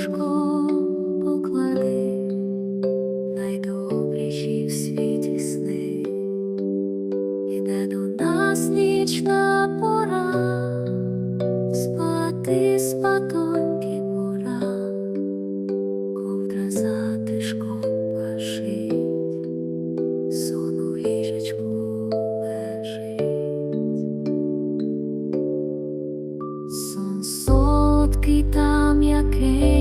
Душко поклади найдобріші в світі сни, іде до нас нічна пора, спати спатоньки пора, ковдра затишком пашить, сон у ліжечку лежить. Сон сотки там який.